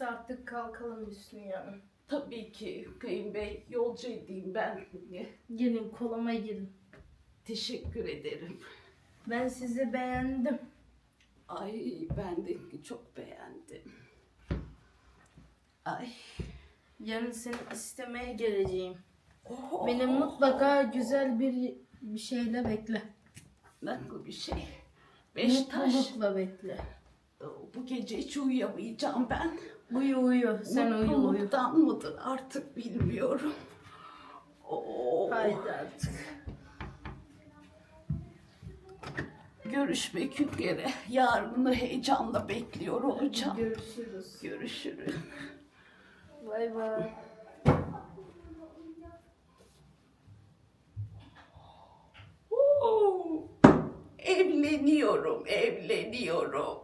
Neyse artık kalkalım Hüsniye Hanım. Tabii ki Kayın Bey yolcu edeyim ben. Gelin koluma girin. Teşekkür ederim. Ben sizi beğendim. Ay ben de çok beğendim. Ay. Yarın seni istemeye geleceğim. Oh, Beni mutlaka güzel bir bir şeyle bekle. Nasıl bir şey? Beş taş. Mutlulukla bekle. Bu gece hiç uyuyamayacağım ben. Uyu uyu. Sen uyu uyu. Mutluluktan mıdır artık bilmiyorum. Oo. Haydi artık. Görüşmek üzere. Yarını heyecanla bekliyor olacağım. Görüşürüz. Görüşürüz. Bay bay. Oo. Evleniyorum, evleniyorum.